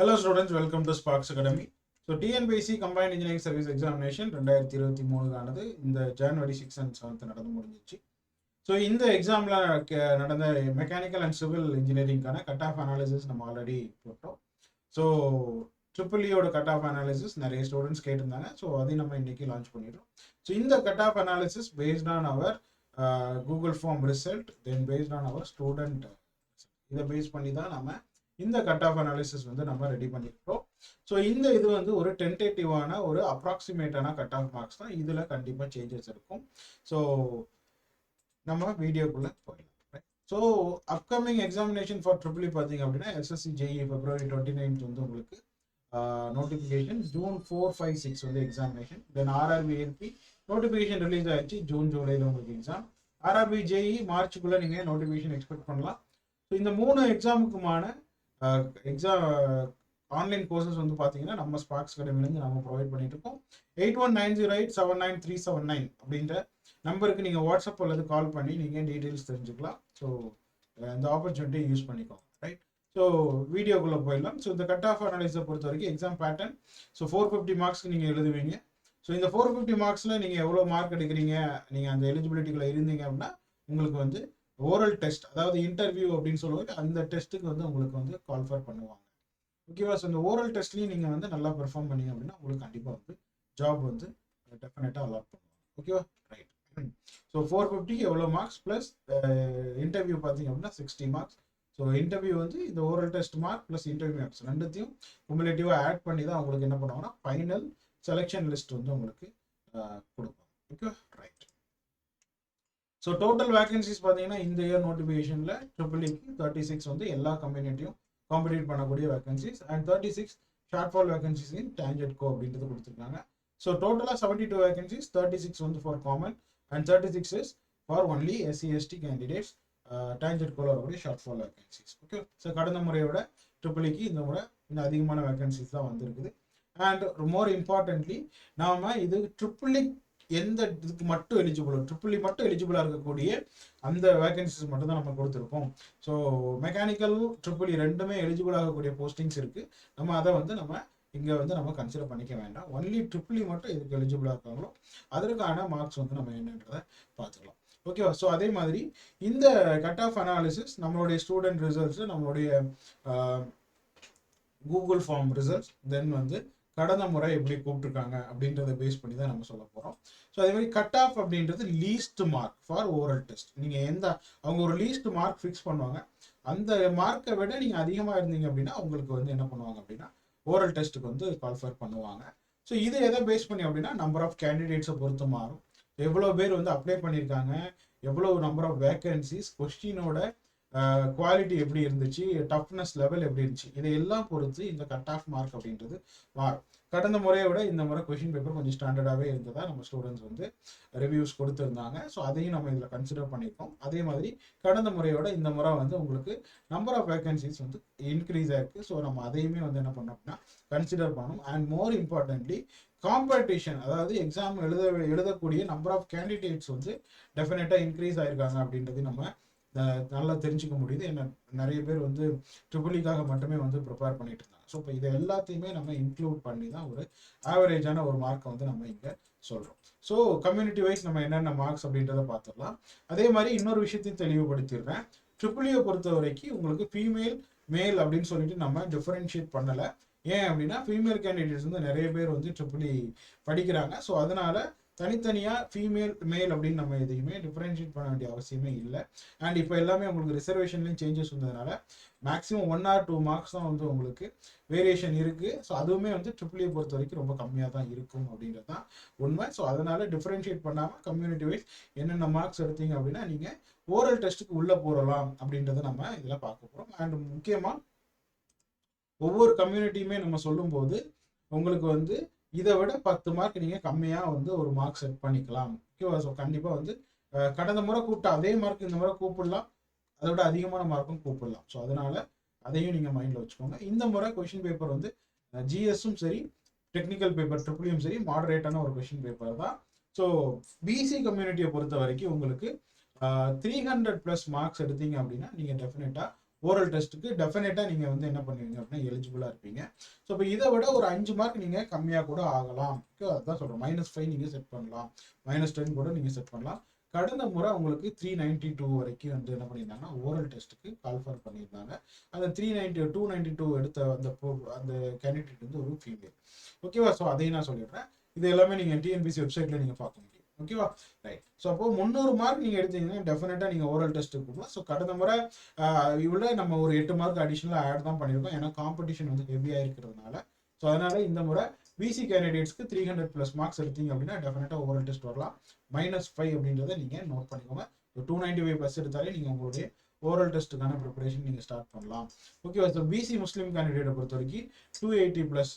Hello students welcome to Sparks Academy so TNPSC combine engineering service examination ரெண்டாயிரத்தி இருபத்தி மூணுக்கானது இந்த ஜனவரி six and seventh நடந்து முடிஞ்சிச்சு. ஸோ இந்த எக்ஸாமில் நடந்த மெக்கானிக்கல் அண்ட் சிவில் இன்ஜினியரிங்கான கட் ஆஃப் அனாலிசிஸ் நம்ம ஆல்ரெடி போட்டோம். ஸோ ட்ரிபிள் இயோட கட் ஆஃப் அனாலிசிஸ் நிறைய ஸ்டூடெண்ட்ஸ் கேட்டிருந்தாங்க. ஸோ அதையும் நம்ம இன்னைக்கு லான்ச் பண்ணிடுறோம். ஸோ இந்த cut off analysis based on our Google form result then based on our student இதை பேஸ் பண்ணி தான் நம்ம இந்த கட் ஆஃப் அனாலிசிஸ் வந்து நம்ம ரெடி பண்ணியிருக்கோம் ஸோ இந்த இது வந்து ஒரு டென்டேட்டிவான ஒரு அப்ராக்சிமேட்டான கட் ஆஃப் மார்க்ஸ் தான் இதில் கண்டிப்பாக சேஞ்சஸ் இருக்கும். ஸோ நம்ம வீடியோக்குள்ளே போயிடலாம். So upcoming examination for triple பார்த்தீங்க அப்படின்னா SSC JE February twenty ninth வந்து உங்களுக்கு notification June four five six வந்து examination then RRB LP notification release ஆயிடுச்சு ஜூன் ஜூலையில் உங்களுக்கு எக்ஸாம் ஆர்ஆர்பி ஜேஇ மார்ச்சுக்குள்ளே நீங்கள் நோட்டிஃபிகேஷன் எக்ஸ்பெக்ட் பண்ணலாம். ஸோ இந்த மூணு எக்ஸாமுக்குமான எக்ஸாம் ஆன்லைன் கோர்சஸ் வந்து பார்த்தீங்கன்னா நம்ம ஸ்பார்க்ஸ் அகாடமிலேருந்து நம்ம ப்ரொவைட் பண்ணிட்டு இருக்கோம் eight one nine zero eight seven nine three seven nine அப்படின்ற நம்பருக்கு நீங்கள் வாட்ஸ்அப் அல்லது கால் பண்ணி நீங்கள் டீட்டெயில்ஸ் தெரிஞ்சுக்கலாம். ஸோ இந்த ஆப்பர்ச்சுனிட்டியை யூஸ் பண்ணிக்கோங்க ரைட் ஸோ வீடியோக்குள்ளே போயிடலாம். ஸோ இந்த கட் ஆஃப் அனாலிஸை பொறுத்த வரைக்கும் exam pattern so four fifty மார்க்ஸ்க்கு நீங்கள் எழுதுவீங்க. ஸோ இந்த ஃபோர் ஃபிஃப்டி மார்க்ஸில் நீங்கள் எவ்வளோ மார்க் எடுக்கிறீங்க நீங்கள் அந்த எலிஜிபிலிட்டிக்குள்ளே இருந்தீங்க அப்படின்னா உங்களுக்கு வந்து ஓரல் டெஸ்ட் அதாவது இன்டர்வியூ அப்படின்னு சொல்லுவாங்க அந்த டெஸ்ட்டுக்கு வந்து உங்களுக்கு வந்து கால்ஃபர் பண்ணுவாங்க. ஓகேவா ஸோ இந்த ஓரல் டெஸ்ட்லையும் நீங்கள் வந்து நல்லா பெர்ஃபார்ம் பண்ணீங்க அப்படின்னா உங்களுக்கு கண்டிப்பாக வந்து ஜாப் வந்து டெஃபினட்டாக அலாட் பண்ணுவாங்க. ஓகேவா ரைட் ஸோ ஃபோர் ஃபிஃப்டிக்கு எவ்வளோ மார்க்ஸ் ப்ளஸ் இன்டர்வியூ பார்த்தீங்க அப்படின்னா சிக்ஸ்டி மார்க்ஸ் ஸோ இன்டர்வியூ வந்து இந்த oral test mark plus interview marks ரெண்டுத்தையும் குமுலேட்டிவாக ஆட் பண்ணி தான் உங்களுக்கு என்ன பண்ணுவாங்கன்னா ஃபைனல் செலெக்ஷன் லிஸ்ட் வந்து உங்களுக்கு கொடுப்பாங்க. Okay right so total vacancies பார்த்தீங்கன்னா இந்த இயர் நோட்டிஃபிகேஷனில் ட்ரிபிள் இக்கு தேர்ட்டி சிக்ஸ் வந்து எல்லா கம்பெனிட்டையும் காம்படிட் பண்ணக்கூடிய vacancies and thirty six shortfall vacancies in டேஞ்சட் கோ அப்படின்றது கொடுத்துருக்காங்க. ஸோ டோட்டலாக seventy two vacancies thirty six வந்து for common and thirty six is for only SC ST candidates டேஞ்சட் கோல வரக்கூடிய short fall vacancies okay so கடந்த முறையோட ட்ரிபிள் இக்கு இந்த முறை இன்னும் அதிகமான வேகன்சிஸ் தான் வந்திருக்குது. அண்ட் மோர் இம்பார்ட்டன்ட்லி நாம இது ட்ரிபிள் எந்த இதுக்கு மட்டும் எலிஜிபிள் ட்ரிபிள் e மட்டும் எலிஜிபிளாக இருக்கக்கூடிய அந்த வேகன்சிஸ் மட்டும் தான் நம்ம கொடுத்துருப்போம். ஸோ மெக்கானிக்கல் ட்ரிபிள் e ரெண்டுமே எலிஜிபிள் ஆகக்கூடிய போஸ்டிங்ஸ் இருக்குது நம்ம அதை வந்து நம்ம இங்கே வந்து நம்ம கன்சிடர் பண்ணிக்க வேண்டாம். ஒன்லி ட்ரிபிள் e மட்டும் எதுக்கு எலிஜிபிளாக இருக்காங்களோ அதற்கான மார்க்ஸ் வந்து நம்ம என்னன்றதை பார்த்துக்கலாம். ஓகேவா ஸோ அதே மாதிரி இந்த கட் ஆஃப் அனாலிசிஸ் நம்மளுடைய ஸ்டூடெண்ட் ரிசல்ட்ஸு நம்மளுடைய கூகுள் ஃபார்ம் ரிசல்ட்ஸ் தென் வந்து கடந்த முறை எப்படி கூப்பிட்டுருக்காங்க அப்படின்றத பேஸ் பண்ணி தான் நம்ம சொல்ல போகிறோம் ஸோ அதே மாதிரி கட் ஆஃப் அப்படின்றது least mark for oral test நீங்கள் எந்த அவங்க ஒரு லீஸ்ட் மார்க் ஃபிக்ஸ் பண்ணுவாங்க. அந்த மார்க்கை விட நீங்கள் அதிகமாக இருந்தீங்க அப்படின்னா உங்களுக்கு வந்து என்ன பண்ணுவாங்க அப்படின்னா ஓரல் டெஸ்ட்டுக்கு வந்து குவாலிஃபை பண்ணுவாங்க. ஸோ இது எதை பேஸ் பண்ணி அப்படின்னா நம்பர் ஆஃப் கேண்டிடேட்ஸை பொறுத்து மாறும். எவ்வளோ பேர் வந்து அப்ளை பண்ணியிருக்காங்க எவ்வளோ நம்பர் ஆஃப் வேக்கன்சிஸ் கொஸ்டினோட குவாலிட்டி எப்படி இருந்துச்சு? டஃப்னஸ் லெவல் எப்படி இருந்துச்சு? இதையெல்லாம் பொறுத்து இந்த கட் ஆஃப் மார்க் அப்படின்றது மாறும். கடந்த முறையை விட இந்த முறை கொஷின் பேப்பர் கொஞ்சம் ஸ்டாண்டர்டாகவே இருந்ததா நம்ம ஸ்டூடெண்ட்ஸ் வந்து ரிவ்யூஸ் கொடுத்துருந்தாங்க. ஸோ அதையும் நம்ம இதில் கன்சிடர் பண்ணியிருக்கோம். அதே மாதிரி கடந்த முறையோட இந்த முறை வந்து உங்களுக்கு நம்பர் ஆஃப் வேகன்சிஸ் வந்து இன்க்ரீஸ் ஆயிருக்கு ஸோ நம்ம அதையுமே வந்து என்ன பண்ணோம் அப்படின்னா கன்சிடர் பண்ணணும் அண்ட் மோர் இம்பார்ட்டன்ட்லி காம்படிஷன் அதாவது எக்ஸாம் எழுத எழுதக்கூடிய நம்பர் ஆஃப் கேண்டிடேட்ஸ் வந்து டெஃபினட்டாக இன்க்ரீஸ் ஆயிருக்காங்க அப்படின்றது நம்ம நல்லா தெரிஞ்சுக்க முடியுது. என்ன நிறைய பேர் வந்து ட்ரிபிளிக்காக மட்டுமே வந்து ப்ரிப்பேர் பண்ணிட்டு இருந்தாங்க. ஸோ இப்போ இதை எல்லாத்தையுமே நம்ம இன்க்ளூட் பண்ணி தான் ஒரு ஆவரேஜான ஒரு மார்க்கை வந்து நம்ம இங்கே சொல்கிறோம் ஸோ கம்யூனிட்டி வைஸ் நம்ம என்னென்ன மார்க்ஸ் அப்படின்றத பார்த்துடலாம். அதே மாதிரி இன்னொரு விஷயத்தையும் தெளிவுபடுத்திடுறேன். ட்ரிபிளியை e பொறுத்த வரைக்கும் உங்களுக்கு ஃபீமேல் மேல் அப்படின்னு சொல்லிட்டு நம்ம டிஃபரன்ஷியேட் பண்ணலை. ஏன் அப்படின்னா ஃபீமேல் கேண்டிடேட்ஸ் வந்து நிறைய பேர் வந்து ட்ரிபிளி e படிக்கிறாங்க. ஸோ அதனால தனித்தனியாக ஃபீமேல் மேல் அப்படின்னு நம்ம எதையுமே டிஃப்ரென்ஷியேட் பண்ண வேண்டிய அவசியமே இல்லை. அண்ட் இப்போ எல்லாமே உங்களுக்கு ரிசர்வேஷன்லேயும் சேஞ்சஸ் வந்ததுனால maximum one or two marks தான் வந்து உங்களுக்கு வேரியேஷன் இருக்குது ஸோ அதுவுமே வந்து ட்ரிபிளியை பொறுத்த வரைக்கும் ரொம்ப கம்மியாக தான் இருக்கும் அப்படின்றது தான் உண்மை. ஸோ அதனால் டிஃப்ரென்ஷியேட் பண்ணாமல் கம்யூனிட்டி வைஸ் என்னென்ன மார்க்ஸ் எடுத்தீங்க அப்படின்னா நீங்கள் ஓரல் டெஸ்ட்டுக்கு உள்ளே போடலாம் அப்படின்றத நம்ம இதில் பார்க்க போகிறோம் அண்ட் முக்கியமாக ஒவ்வொரு கம்யூனிட்டியுமே நம்ம சொல்லும்போது உங்களுக்கு வந்து இதை விட பத்து மார்க் நீங்கள் கம்மியாக வந்து ஒரு மார்க் செட் பண்ணிக்கலாம். ஓகேவா ஸோ கண்டிப்பாக வந்து கடந்த முறை கூப்பிட்டா அதே மார்க் இந்த முறை கூப்பிடலாம். அதை விட அதிகமான மார்க்கும் கூப்பிடலாம். ஸோ அதனால அதையும் நீங்கள் மைண்டில் வச்சுக்கோங்க. இந்த முறை கொஷின் பேப்பர் வந்து ஜிஎஸும் சரி டெக்னிக்கல் பேப்பர் ட்ரிபிளியும் சரி மாடரேட்டான ஒரு கொஷின் பேப்பர் தான். ஸோ பிசி கம்யூனிட்டியை பொறுத்த வரைக்கும் உங்களுக்கு த்ரீ ஹண்ட்ரட் ப்ளஸ் மார்க்ஸ் எடுத்தீங்க அப்படின்னா நீங்கள் டெஃபினட்டாக ஓரல் டெஸ்ட்டுக்கு டெஃபினட்டாக நீங்கள் வந்து என்ன பண்ணுவீங்க அப்படின்னா எலிஜிபிளாக இருப்பீங்க. ஸோ இப்போ இதை விட ஒரு அஞ்சு மார்க் நீங்கள் கம்மியாக கூட ஆகலாம். அதுதான் அதான் சொல்கிறேன் மைனஸ் ஃபைவ் நீங்கள் செட் பண்ணலாம். மைனஸ் டென் கூட நீங்கள் செட் பண்ணலாம். கடந்த முறை உங்களுக்கு த்ரீ நைன்டி டூ வரைக்கும் வந்து என்ன பண்ணியிருந்தாங்கன்னா ஓரல் டெஸ்ட்டுக்கு கால்ஃபர் பண்ணியிருந்தாங்க. அந்த three ninety two ninety two எடுத்த அந்த அந்த கேண்டிடேட் வந்து ஒரு ஃபீமேல் ஓகேவா ஸோ அதையும் நான் சொல்லிடுறேன். இது எல்லாமே நீங்கள் டிஎன்பிசி வெப்சைட்டில் நீங்கள் பார்க்க முடியும். ஓகேவா ரைட் ஸோ அப்போ முந்நூறு மார்க் நீங்கள் எடுத்தீங்கன்னா டெஃபினட்டாக நீங்கள் ஓரல் டெஸ்ட்டுக்கு கொடுக்கலாம். ஸோ கடந்த முறை இவ்வளோ நம்ம ஒரு எட்டு மார்க் அடிஷ்னலாக ஆட் தான் பண்ணியிருக்கோம். ஏன்னா காம்படிஷன் வந்து ஹெவியாக இருக்கிறதுனால. ஸோ அதனால் இந்த முறை பிசி கேண்டிடேட்ஸ்க்கு த்ரீ ஹண்ட்ரட் ப்ளஸ் மார்க்ஸ் எடுத்தீங்க அப்படின்னா டெஃபினட்டாக ஓரல் டெஸ்ட் வரலாம். மைனஸ் ஃபைவ் அப்படின்றத நீங்கள் நோட் பண்ணிக்கோங்க. டூ நைன்டி ஃபைவ் ப்ளஸ் எடுத்தாலே நீங்கள் உங்களுடைய ஓரல் டெஸ்ட்டுக்கான ப்ரிப்பரேஷன் நீங்கள் ஸ்டார்ட் பண்ணலாம். ஓகேவா ஸோ பிசி முஸ்லீம் கேண்டிடேட்டை பொறுத்த வரைக்கும் டூ எயிட்டி ப்ளஸ்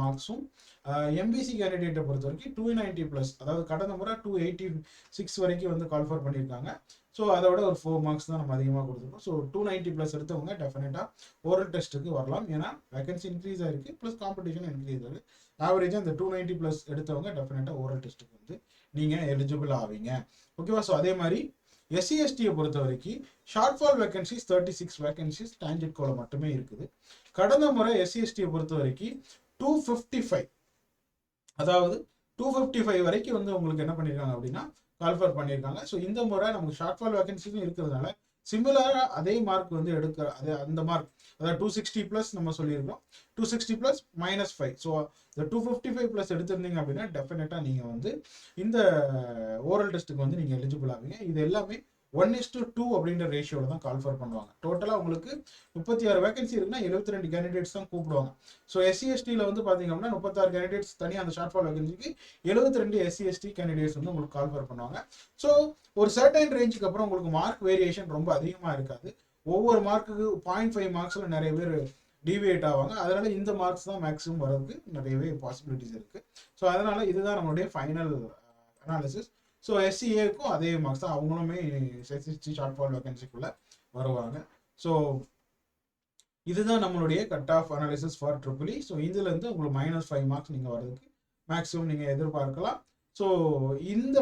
மார்க்ஸும் எம்பிசி கேண்டிடேட்டை பொறுத்த வரைக்கும் டூ நைன்ட்டி ப்ளஸ் அதாவது கடந்த முறை டூ எயிட்டி சிக்ஸ் வரைக்கும் வந்து கால்ஃபர் பண்ணியிருக்காங்க. ஸோ அதோட ஒரு ஃபோர் மார்க்ஸ் தான் நம்ம அதிகமாக கொடுத்துருக்கோம். ஸோ டூ நைன்ட்டி ப்ளஸ் எடுத்தவங்க டெஃபினட்டாக ஓரல் டெஸ்ட்டுக்கு வரலாம். ஏன்னா வேகன்சி இன்க்ரீஸ் ஆகிருக்கு ப்ளஸ் காம்படிஷன் இன்க்ரீஸ் ஆகுது. ஆவரேஜாக இந்த டூ நைன்ட்டி ப்ளஸ் எடுத்தவங்க டெஃபினட்டாக ஓரல் டெஸ்ட்டுக்கு வந்து நீங்கள் எலிஜிபிள் ஆவீங்க. ஓகேவா ஸோ அதே மாதிரி எஸ்சி எஸ்டியை பொறுத்த வரைக்கும் shortfall vacancies thirty six vacancies டான்ஜெட் கோல மட்டுமே இருக்குது. கடந்த முறை எஸ்சி எஸ்டியை பொறுத்த வரைக்கும் டூ ஃபிஃப்டி ஃபைவ் அதாவது டூ ஃபிஃப்டி ஃபைவ் வரைக்கும் வந்து உங்களுக்கு என்ன பண்ணியிருக்காங்க அப்படின்னா கால்ஃபர் பண்ணியிருக்காங்க ஸோ இந்த முறை நமக்கு ஷார்ட் ஃபால் வேகன்சிஸும் இருக்கிறதுனால சிமிலராக அதே மார்க் வந்து எடுக்க அதே அந்த மார்க் அதாவது டூ சிக்ஸ்டி ப்ளஸ் நம்ம சொல்லியிருக்கோம். Two sixty plus minus five so இந்த டூ ஃபிஃப்டி ஃபைவ் ப்ளஸ் எடுத்திருந்தீங்க அப்படின்னா டெஃபினட்டாக நீங்கள் வந்து இந்த ஓரல் டெஸ்ட்டுக்கு வந்து நீங்கள் எலிஜிபிள் ஆவீங்க. இது எல்லாமே ஒன் இஸ் டு டூ அப்படின்ற ரேஷியோவில் தான் கால்ஃபர் பண்ணுவாங்க. டோட்டலாக உங்களுக்கு முப்பத்தி ஆறு வேகன்சி இருக்குன்னா எழுபத்தி ரெண்டு கேண்டிடேட்ஸ் தான் கூப்பிடுவாங்க. ஸோ எஸ்சி எஸ்டியில் வந்து பார்த்தீங்க அப்படின்னா முப்பத்தாறு கேண்டிடேட்ஸ் தனியாக அந்த ஷார்ட் ஃபால் வேகன்சிக்கு எழுபத்தி ரெண்டு எஸ்சி எஸ்டி கேண்டிடேட்ஸ் வந்து உங்களுக்கு கால்ஃபர் பண்ணுவாங்க. ஸோ ஒரு சர்டைன் ரேஞ்சுக்கு அப்புறம் உங்களுக்கு மார்க் வேரியேஷன் ரொம்ப அதிகமாக இருக்காது. ஒவ்வொரு மார்க்குக்கு பாயிண்ட் ஃபைவ் மார்க்ஸில் நிறைய பேர் டிவியேட் ஆவாங்க. அதனால இந்த மார்க்ஸ் தான் மேக்ஸிமம் வர்றதுக்கு நிறையவே பாசிபிலிட்டிஸ் இருக்கு. ஸோ அதனால இதுதான் நம்மளுடைய ஃபைனல் அனாலிசிஸ் uh, ஸோ எஸ்சிஏக்கும் அதே மார்க்ஸ் தான். அவங்களுமே எஸ்எஸ்டி ஷார்ட் ஃபால் வேகன்சிக்குள்ள வருவாங்க. ஸோ இதுதான் நம்மளுடைய cut off analysis for triple E so இதுலேருந்து உங்களுக்கு மைனஸ் ஃபைவ் மார்க்ஸ் நீங்கள் வர்றதுக்கு மேக்ஸிமம் நீங்கள் எதிர்பார்க்கலாம். ஸோ இந்த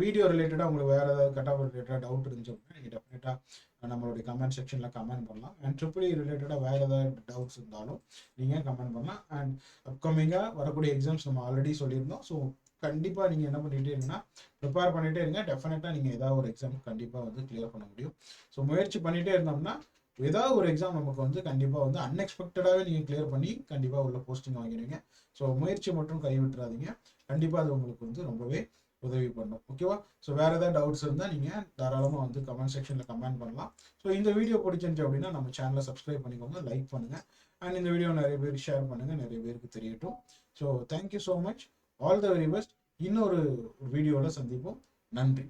வீடியோ ரிலேட்டடாக உங்களுக்கு வேறு ஏதாவது கட் ஆஃப் ரிலேட்டடாக டவுட் இருந்துச்சு அப்படின்னா நீங்கள் டெஃபினட்டாக நம்மளுடைய கமெண்ட் செக்ஷனில் கமெண்ட் பண்ணலாம். அண்ட் ட்ரிபிளி ரிலேட்டடாக வேறு ஏதாவது டவுட்ஸ் இருந்தாலும் நீங்கள் கமெண்ட் பண்ணலாம். அண்ட் அப்கமிங்காக வரக்கூடிய எக்ஸாம்ஸ் நம்ம ஆல்ரெடி சொல்லியிருந்தோம். ஸோ கண்டிப்பாக நீங்கள் என்ன பண்ணிகிட்டே இருங்கன்னா ப்ரிப்பேர் பண்ணிகிட்டே இருங்க. டெஃபினட்டாக நீங்கள் ஏதாவது ஒரு எக்ஸாம் கண்டிப்பாக வந்து கிளியர் பண்ண முடியும். ஸோ முயற்சி பண்ணிகிட்டே இருந்தோம்னா ஏதாவது ஒரு எக்ஸாம் நமக்கு வந்து கண்டிப்பாக வந்து அன்எக்ஸ்பெக்டடாகவே நீங்கள் கிளியர் பண்ணி கண்டிப்பாக உள்ள போஸ்டிங் வாங்கிடுவீங்க. ஸோ முயற்சி மட்டும் கைவிட்டுறாதீங்க. கண்டிப்பாக அது உங்களுக்கு வந்து ரொம்பவே உதவி பண்ணும். ஓகேவா ஸோ வேறு ஏதாவது டவுட்ஸ் இருந்தால் நீங்கள் தாராளமாக வந்து கமெண்ட் செக்ஷனில் கமெண்ட் பண்ணலாம். ஸோ இந்த வீடியோ பிடிச்சிருந்துச்சு அப்படின்னா நம்ம சேனலை சப்ஸ்கிரைப் பண்ணிக்கோங்க லைக் பண்ணுங்கள் அண்ட் இந்த வீடியோ நிறைய பேருக்கு ஷேர் பண்ணுங்கள் நிறைய பேருக்கு தெரியட்டும். So thank you so much all the very best இன்னொரு வீடியோவில் சந்திப்போம். நன்றி.